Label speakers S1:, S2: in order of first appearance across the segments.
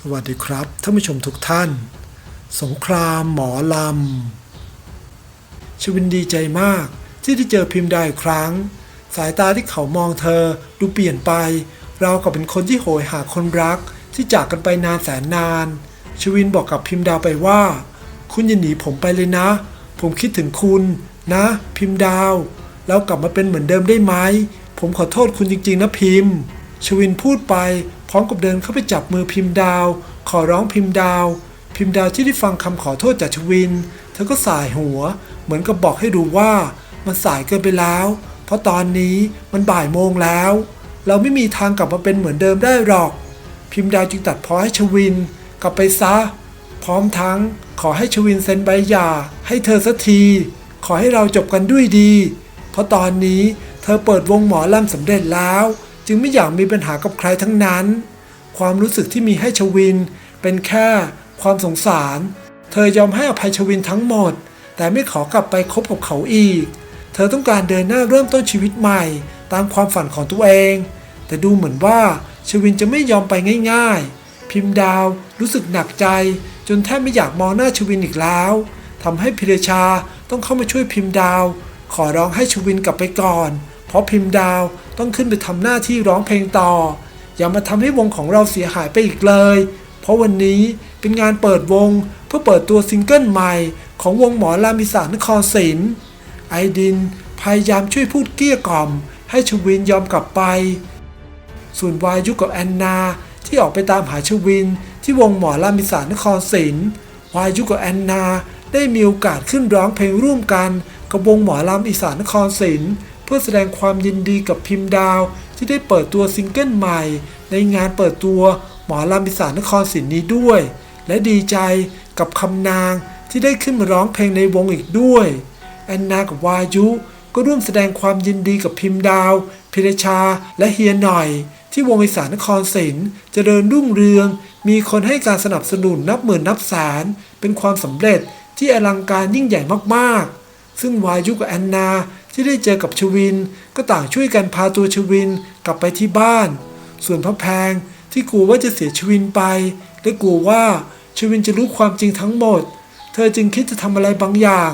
S1: สวัสดีครับท่านผู้ชมทุกท่าน สงครามหมอลำชวินดีใจมากที่ได้เจอพิมพ์ได้อีกครั้ง สายตาที่เขามองเธอดูเปลี่ยนไป เรากับเป็นคนที่โหยหาคนรักที่จากกันไปนานแสนนาน ชวินบอกกับพิมพ์ดาวไปว่า คุณอย่าหนีผมไปเลยนะ ผมคิดถึงคุณนะ พิมพ์ดาว แล้วกลับมาเป็นเหมือนเดิมได้ไหม ผมขอโทษคุณจริงๆนะพิมพ์ ชวินพูดไปพร้อมกับเดินเข้าไปจับมือพิมพ์ดาว ขอร้องพิมพ์ดาว พิมพ์ดาวที่ได้ฟังคำขอโทษจากชวิน เธอก็สายหัว เหมือนกับบอกให้รู้ว่ามันสายเกินไปแล้ว เพราะตอนนี้มันบ่ายโมงแล้ว เราไม่มีทางกลับมาเป็นเหมือนเดิมได้หรอก พิมพ์ดาวจึงตัดพ้อให้ชวิน กลับไปซะ พร้อมทั้งขอให้ชวินเซ็นใบหย่า ให้เธอสักที ขอให้เราจบกันด้วยดี เพราะตอนนี้เธอเปิดวงหมอลำสำเร็จแล้ว จึงไม่อยากมีปัญหากับใครทั้งนั้น ความรู้สึกที่มีให้ชวิน เป็นแค่ความสงสาร เธอยอมให้อภัยชวินทั้งหมด แต่ไม่ขอกลับไปคบกับเขาอีก เธอต้องการเดินหน้าเริ่มต้นชีวิตใหม่ ตามความฝันของตัวเอง แต่ดูเหมือนว่าชวินจะไม่ยอมไปง่าย ๆ พิมพ์ดาวรู้สึกหนักใจ จนแทบไม่อยากมองหน้าชวินอีกแล้วทำให้พิรชาต้องเข้ามาช่วยพิมพ์ดาว ขอร้องให้ชวินกลับไปก่อน เพราะพิมพ์ดาวต้องขึ้นไปทำหน้าที่ร้องเพลงต่อ อย่ามาทำให้วงของเราเสียหายไปอีกเลย เพราะวันนี้เป็นงานเปิดวงเพื่อเปิดตัวซิงเกิลใหม่ ของวงหมอลามิสานนครศิลป์ไอดินพยายามช่วยพูดเกลี้ยกล่อม ให้ชวินยอมกลับไป ส่วนวายุกับแอนนาที่ออกไปตามหาชวิน ที่วงหมอลามิสานนครศิลป์วายุกับแอนนาได้มีโอกาสขึ้นร้องเพลงร่วมกันกับวงหมอลำอีสานนครศิลป์ เพื่อแสดงความยินดีกับพิมพ์ดาว ที่ได้เปิดตัวซิงเกิลใหม่ ในงานเปิดตัวหมอลำอีสานนครศิลป์นี้ด้วย และดีใจกับคำนางที่ได้ขึ้นมาร้องเพลงในวงอีกด้วย แอนนากับวายุ ก็ร่วมแสดงความยินดีกับพิมพ์ดาว พิรชา และเฮียหน่อย ที่วงอีสานนครศิลป์เจริญรุ่งเรือง มีคนให้การสนับสนุนนับหมื่นนับแสน เป็นความสำเร็จที่อลังการยิ่งใหญ่มากๆ ซึ่งวายุกับแอนนา ที่ได้เจอกับชวิน ก็ต่างช่วยกันพาตัวชวินกลับไปที่บ้าน ส่วนพระแพงที่กลัวว่าจะเสียชวินไป และกลัวว่าชวินจะรู้ความจริงทั้งหมด เธอจึงคิดจะทำอะไรบางอย่าง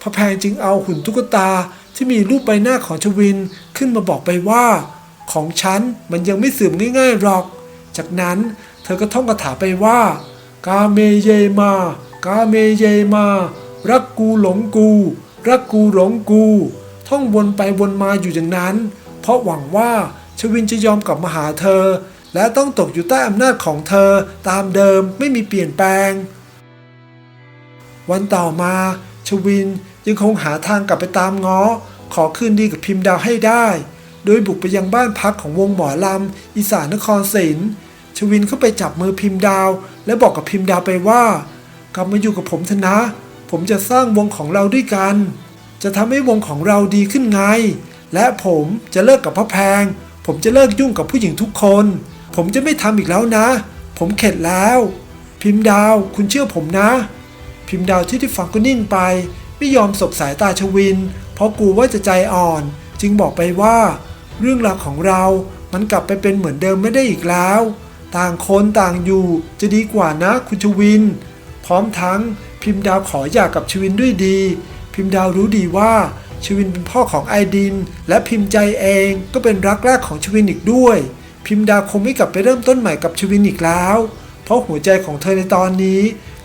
S1: พระแพงจึงเอาหุ่นตุ๊กตาที่มีรูปใบหน้าของชวินขึ้นมาบอกไปว่า ของฉันมันยังไม่เสื่อมง่ายๆหรอก จากนั้นเธอก็ท่องคาถาไปว่า กาเมเยมา กาเมเยมา รักกูหลงกู รักกูหลงกู ท่องวนไปวนมาอยู่อย่างนั้น เพราะหวังว่าชวินจะยอมกลับมาหาเธอ และต้องตกอยู่ใต้อำนาจของเธอตามเดิมไม่มีเปลี่ยนแปลง วันต่อมา ชวินยังคงหาทางกลับไปตามง้อ ขอคืนดีกับพิมพ์ดาวให้ได้ โดยบุกไปยังบ้านพักของวงหมอลำอีสานนครศิลป์ชวินเข้าไปจับมือพิมพ์ดาว และบอกกับพิมพ์ดาวไปว่า กลับมาอยู่กับผมเถอะนะ ผมจะสร้างวงของเราด้วยกัน จะทำให้วงของเราดีขึ้นไง และผมจะเลิกกับพระแพง ผมจะเลิกยุ่งกับผู้หญิงทุกคน ผมจะไม่ทำอีกแล้วนะ ผมเข็ดแล้ว พิมพ์ดาวคุณเชื่อผมนะ พิมพ์ดาวที่ได้ฟังก็นิ่งไป ไม่ยอมสบสายตาชวิน เพราะกลัวว่าจะใจอ่อน จึงบอกไปว่า เรื่องราวของเรา มันกลับไปเป็นเหมือนเดิมไม่ได้อีกแล้ว ต่างคนต่างอยู่จะดีกว่านะคุณชวิน พร้อมทั้งพิมพ์ดาวขอหย่ากับชวินด้วยดี พิมพ์ดาวรู้ดีว่าชวินเป็นพ่อของไอดิน และพิมพ์ใจเองก็เป็นรักแรกของชวินอีกด้วย พิมพ์ดาวคงไม่กลับไปเริ่มต้นใหม่กับชวินอีกแล้ว เพราะหัวใจของเธอในตอนนี้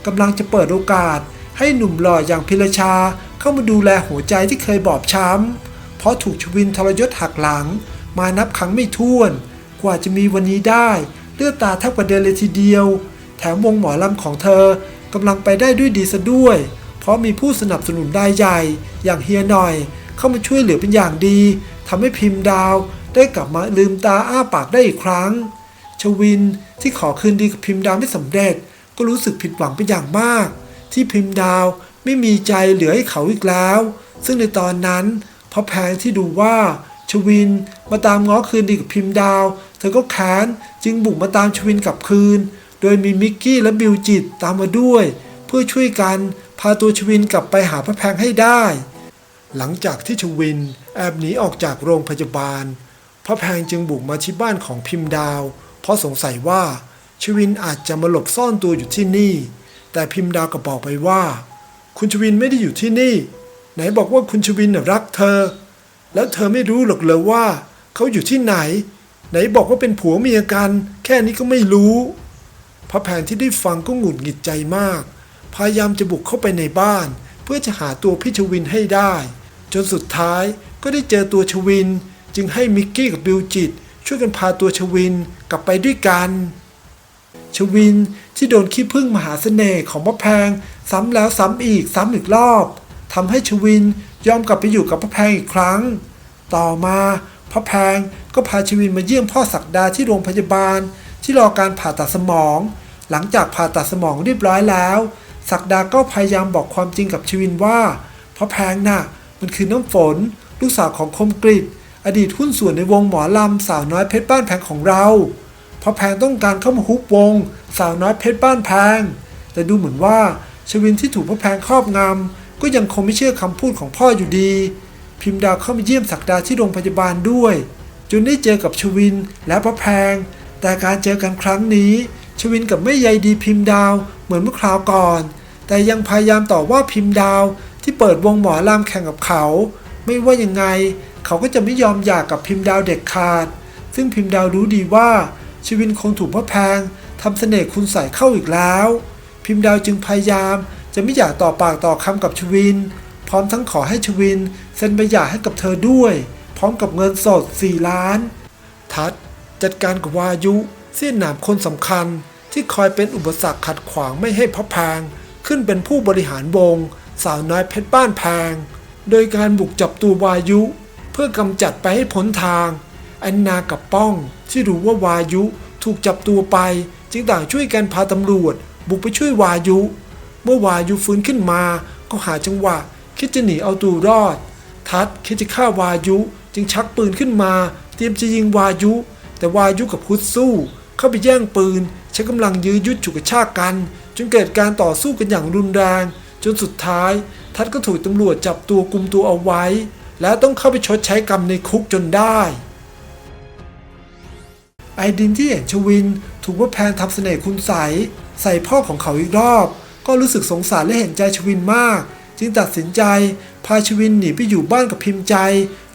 S1: กำลังจะเปิดโอกาส ให้หนุ่มหล่ออย่างพิรชาเข้ามาดูแลหัวใจที่เคยบอบช้ำเพราะถูกชวินทรยศหักหลัง มานับครั้งไม่ถ้วน กว่าจะมีวันนี้ได้เลือดตาแทบกระเด็นเลยทีเดียว แถมวงหมอลำของเธอกำลังไปได้ด้วยดีซะด้วย เพราะมีผู้สนับสนุนได้ใหญ่อย่างเฮียหน่อย เข้ามาช่วยเหลือเป็นอย่างดีทำให้พิมพ์ดาวได้กลับมาลืมตาอ้าปากได้อีกครั้ง ชวินที่ขอคืนดีกับพิมพ์ดาวไม่สำเร็จ ก็รู้สึกผิดหวังเป็นอย่างมาก ที่พิมพ์ดาวไม่มีใจเหลือให้เขาอีกแล้ว ซึ่งในตอนนั้นพระแพงที่ดูว่าชวินมาตามง้อคืนดีกับพิมพ์ดาว เธอก็แค้นจึงบุกมาตามชวินกลับคืน โดยมีมิกกี้และบิวจิตตามมาด้วย เพื่อช่วยกัน พาตัวชวินกลับไปหาพระแพงให้ได้ หลังจากที่ชวินแอบหนีออกจากโรงพยาบาล พระแพงจึงบุกมาที่บ้านของพิมพ์ดาว เพราะสงสัยว่าชวินอาจจะมาหลบซ่อนตัวอยู่ที่นี่ แต่พิมพ์ดาวก็บอกไปว่า คุณชวินไม่ได้อยู่ที่นี่ ไหนบอกว่าคุณชวินรักเธอ แล้วเธอไม่รู้หรอกเลยว่า เขาอยู่ที่ไหน ไหนบอกว่าเป็นผัวเมียกัน แค่นี้ก็ไม่รู้พระแพงที่ได้ฟังก็หงุดหงิดใจมาก พยายามจะบุกเข้าไปในบ้าน เพื่อจะหาตัวพี่ชวินให้ได้ จนสุดท้ายก็ได้เจอตัวชวิน จึงให้มิกกี้กับบิลจิต ช่วยกันพาตัวชวินกลับไปด้วยกัน ชวินที่โดนขี้ผึ้งมหาเสน่ห์ของพระแพง ซ้ำแล้วซ้ำอีกซ้ำอีกรอบทำให้ชวินยอมกลับไปอยู่กับพระแพงอีกครั้ง ต่อมาพระแพงก็พาชวินมาเยี่ยมพ่อศักดาที่โรงพยาบาลที่รอการผ่าตัดสมอง หลังจากผ่าตัดสมองเรียบร้อยแล้ว ศักดาก็พยายามบอกความจริงกับชวินว่าพระแพงน่ะมันคือน้ำฝน ลูกสาวของคมกริตอดีตหุ้นส่วนในวงหมอลำสาวน้อยเพชรบ้านแพงของเราพราะแพงต้องการเข้ามาฮุบวง สาวน้อยเพชรบ้านแพง แต่ดูเหมือนว่าชวินที่ถูกพระแพงครอบงำก็ยังคงไม่เชื่อคำพูดของพ่ออยู่ดี พิมพ์ดาวเข้ามาเยี่ยมศักดาที่โรงพยาบาลด้วยจนได้เจอกับชวินและพระแพง แต่การเจอกันครั้งนี้ ชวินกับไม่ใยดีพิมพ์ดาวเหมือนเมื่อคราวก่อน แต่ยังพยายามต่อว่าพิมพ์ดาวที่เปิดวงหมอลำแข่งกับเขา ไม่ว่ายังไง เขาก็จะไม่ยอมหย่ากับพิมพ์ดาวเด็ดขาด ซึ่งพิมพ์ดาวรู้ดีว่า ชวินคงถูกพระแพงทำเสน่ห์คุณใส่เข้าอีกแล้ว พิมพ์ดาวจึงพยายามจะไม่อยากต่อปากต่อคำกับชวิน พร้อมทั้งขอให้ชวินเซ็นใบหย่าให้กับเธอด้วย พร้อมกับเงินสด 4 ล้าน ทัดจัดการกับวายุ เสี้ยนหนามคนสำคัญที่คอยเป็นอุปสรรคขัดขวางไม่ให้พระแพงขึ้นเป็นผู้บริหารวง สาวน้อยเพชรบ้านแพงโดยการบุกจับตัววายุ เพื่อกำจัดไปให้พ้นทางแอนนากับป้อง ที่รู้ว่าวายุถูกจับตัวไป จึงต่างช่วยกันพาตำรวจ บุกไปช่วยวายุ เมื่อวายุฟื้นขึ้นมา ก็หาจังหวะ คิดจะหนีเอาตัวรอด ทัดคิดจะฆ่าวายุจึงชักปืนขึ้นมา เตรียมจะยิงวายุ แต่วายุกับพุทธสู้ เข้าไปแย่งปืน ใช้กำลังยื้อยุดฉุกกระชากกัน จนเกิดการต่อสู้กันอย่างรุนแรง จนสุดท้าย ทัดก็ถูกตำรวจจับตัวกุมตัวเอาไว้ แล้วต้องเข้าไปชดใช้กรรมในคุกจนได้ ไอดินที่เห็นชวิน ถูกว่าแพนทำเสน่ห์คุณใสใส่พ่อของเขาอีกรอบ ก็รู้สึกสงสารและเห็นใจชวินมาก จึงตัดสินใจพาชวินหนีไปอยู่บ้านกับพิมพ์ใจ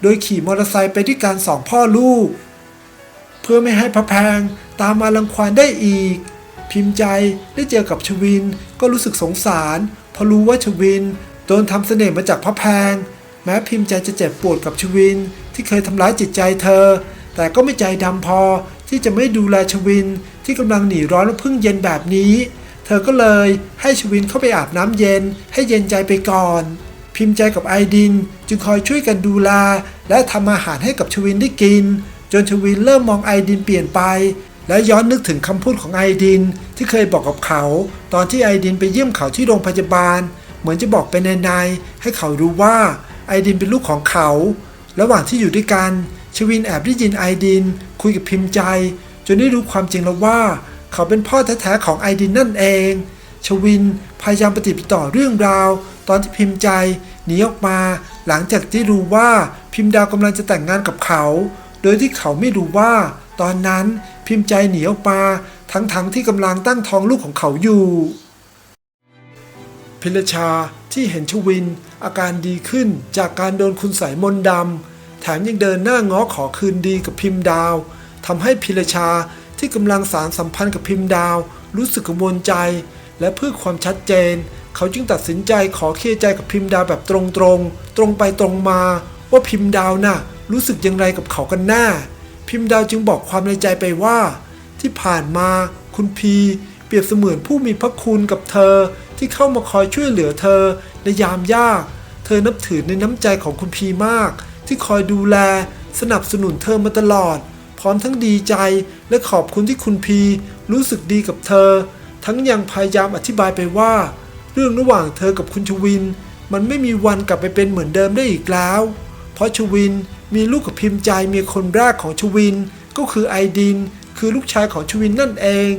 S1: โดยขี่มอเตอร์ไซค์ไปด้วยกันสองพ่อลูก เพื่อไม่ให้พระแพง ตามมาลังควานได้อีก พิมพ์ใจได้เจอกับชวินก็รู้สึกสงสารเพราะรู้ว่าชวินโดนทำเสน่ห์มาจากพระแพง แม้พิมพ์ใจจะเจ็บปวดกับชวินที่เคยทำร้ายจิตใจเธอ แต่ก็ไม่ใจดำพอที่จะไม่ดูแลชวินที่กำลังหนีร้อนและพึ่งเย็นแบบนี้ เธอก็เลยให้ชวินเข้าไปอาบน้ำเย็น ให้เย็นใจไปก่อน พิมพ์ใจกับไอดิน จึงคอยช่วยกันดูแลและทำอาหารให้กับชวินได้กิน จนชวินเริ่มมองไอดินเปลี่ยนไป และย้อนนึกถึงคำพูดของไอดินที่เคยบอกกับเขา ตอนที่ไอดินไปเยี่ยมเขาที่โรงพยาบาล เหมือนจะบอกไปในๆให้เขารู้ว่าไอดินเป็นลูกของเขา ระหว่างที่อยู่ด้วยกัน ชวินแอบได้ยินไอดิน คุยกับพิมพ์ใจ จนได้รู้ความจริงแล้วว่า เขาเป็นพ่อแท้ๆของไอดินนั่นเอง ชวินพยายามปฏิบัติต่อเรื่องราว ตอนที่พิมพ์ใจหนีออกมาหลังจากที่รู้ว่าพิมพ์ดาวกำลังจะแต่งงานกับเขา โดยที่เขาไม่รู้ว่า ตอนนั้นพิมพ์ใจเหนีออกมาทั้งๆที่กำลังตั้งท้องลูกของเขาอยู่ พิรชาที่เห็นชวิน อาการดีขึ้นจากการโดนคุณใส่มนต์ดำแถมยังเดินหน้าง้อขอคืนดีกับพิมพ์ดาวทำให้พิรชาที่กำลังสารสัมพันธ์กับพิมพ์ดาว รู้สึกกังวลใจ และเพื่อความชัดเจน เขาจึงตัดสินใจขอเคลียร์ใจกับพิมพ์ดาวแบบตรงๆ ตรงไปตรงมา ว่าพิมพ์ดาวน่ะรู้สึกอย่างไรกับเขากันแน่ พิมพ์ดาวจึงบอกความในใจไปว่า ที่ผ่านมาคุณพีเปรียบเสมือนผู้มีพระคุณกับเธอที่เข้ามาคอยช่วยเหลือเธอในยามยาก เธอนับถือในน้ำใจของคุณพีมาก ที่คอยดูแล สนับสนุนเธอมาตลอด พร้อมทั้งดีใจและขอบคุณที่คุณพีรู้สึกดีกับเธอ ทั้งยังพยายามอธิบายไปว่า เรื่องระหว่างเธอกับคุณชวิน มันไม่มีวันกลับไปเป็นเหมือนเดิมได้อีกแล้ว เพราะชวิน มีลูกกับพิมพ์ใจเมียคนแรกของชวิน ก็คือไอดิน คือลูกชายของชวินนั่นเอง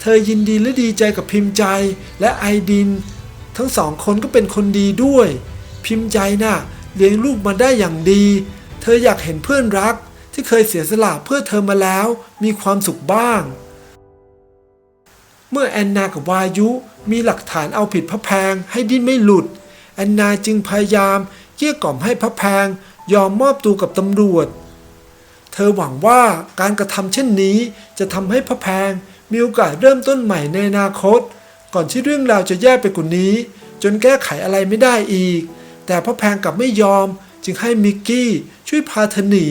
S1: เธอยินดีและดีใจกับพิมพ์ใจและไอดิน ทั้งสองคนก็เป็นคนดีด้วย พิมพ์ใจน่ะเลี้ยงลูกมาได้อย่างดี เธออยากเห็นเพื่อนรักที่เคยเสียสละเพื่อเธอมาแล้ว มีความสุขบ้าง เมื่อแอนนากับวายุมีหลักฐานเอาผิดพระแพงให้ดิ้นไม่หลุด แอนนาจึงพยายามเกลี้ยกล่อมให้พระแพง ยอมมอบตัวกับตำรวจ เธอหวังว่าการกระทำเช่นนี้จะทำให้พระแพงมีโอกาสเริ่มต้นใหม่ในอนาคต ก่อนที่เรื่องราวจะแย่ไปกว่านี้ จนแก้ไขอะไรไม่ได้อีก แต่พระแพงกลับไม่ยอมจึงให้มิกกี้ช่วยพาเธอหนี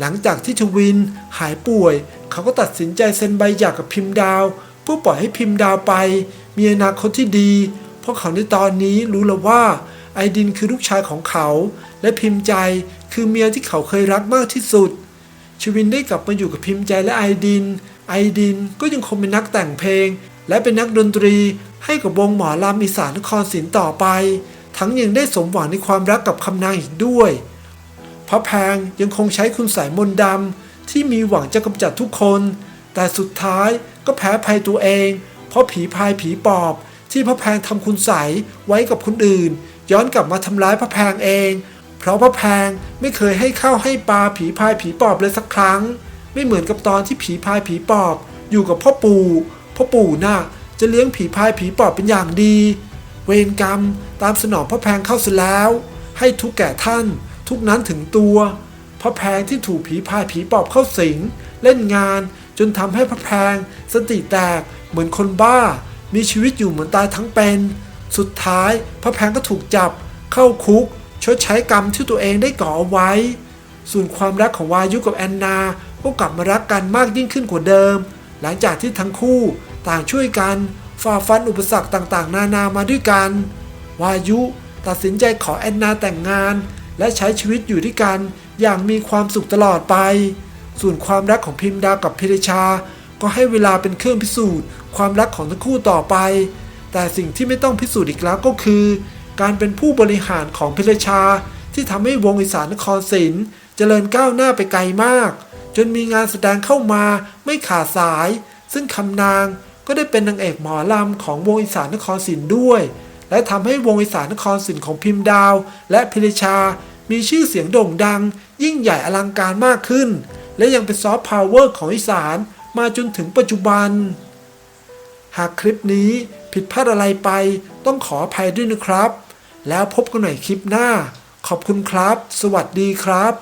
S1: หลังจากที่ชวินหายป่วย เขาก็ตัดสินใจเซ็นใบหย่ากับพิมพ์ดาวเพื่อปล่อยให้พิมพ์ดาวไป มีอนาคตที่ดี เพราะเขาในตอนนี้รู้แล้วว่าไอดินคือลูกชายของเขา และพิมพ์ใจคือเมียที่เขาเคยรักมากที่สุด ชวินได้กลับมาอยู่กับพิมพ์ใจและไอดิน ไอดินก็ยังคงเป็นนักแต่งเพลง และเป็นนักดนตรี ให้กับวงหมอลำอีสานนครศรีต่อไป ทั้งยังได้สมหวังในความรักกับคำนางอีกด้วยพระแพงยังคงใช้คุณสายมนต์ดำที่มีหวังจะกำจัดทุกคน แต่สุดท้ายก็แพ้ภัยตัวเอง เพราะผีพายผีปอบที่พระแพงทำคุณใสไว้กับคนอื่น ย้อนกลับมาทำร้ายพระแพงเอง เพราะพระแพงไม่เคยให้ข้าวให้ปลาผีพายผีปอบเลยสักครั้ง ไม่เหมือนกับตอนที่ผีพายผีปอบ อยู่กับพ่อปู่พ่อปู่น่ะจะเลี้ยงผีพายผีปอบเป็นอย่างดี เวรกรรมตามสนองพระแพงเข้าเสียแล้ว ให้ทุกแก่ท่าน ทุกนั้นถึงตัวพระแพงที่ถูกผีพายผีปอบเข้าสิง เล่นงานจนทำให้พระแพง สติแตกเหมือนคนบ้า มีชีวิตอยู่เหมือนตายทั้งเป็น สุดท้ายพระแพงก็ถูกจับเข้าคุก ชดใช้กรรมที่ตัวเองได้ก่อเอาไว้ ส่วนความรักของวายุกับแอนนาก็กลับมารักกันมากยิ่งขึ้นกว่าเดิม หลังจากที่ทั้งคู่ต่างช่วยกันฝ่าฟันอุปสรรคต่างๆ นานามาด้วยกัน วายุตัดสินใจขอแอนนาแต่งงาน และใช้ชีวิตอยู่ด้วยกันอย่างมีความสุขตลอดไป ส่วนความรักของพิมดากับพิริชา ก็ให้เวลาเป็นเครื่องพิสูจน์ ความรักของทั้งคู่ต่อไป แต่สิ่งที่ไม่ต้องพิสูจน์อีกแล้วก็คือ การเป็นผู้บริหารของพิรชา ที่ทำให้วงอีสานนครศิลป์เจริญก้าวหน้าไปไกลมาก จนมีงานแสดงเข้ามาไม่ขาดสาย ซึ่งคำนางก็ได้เป็นนางเอกหมอลำของวงอีสานนครศิลป์ด้วย และทำให้วงอีสานนครศิลป์ของพิมพ์ดาว และพิรชา มีชื่อเสียงโด่งดัง ยิ่งใหญ่อลังการมากขึ้น และยังเป็นซอฟต์พาวเวอร์ของอีสานมาจนถึงปัจจุบัน หากคลิปนี้ผิดพลาดอะไรไปต้องขออภัยด้วยนะครับ แล้วพบกันใหม่คลิปหน้า ขอบคุณครับ สวัสดีครับ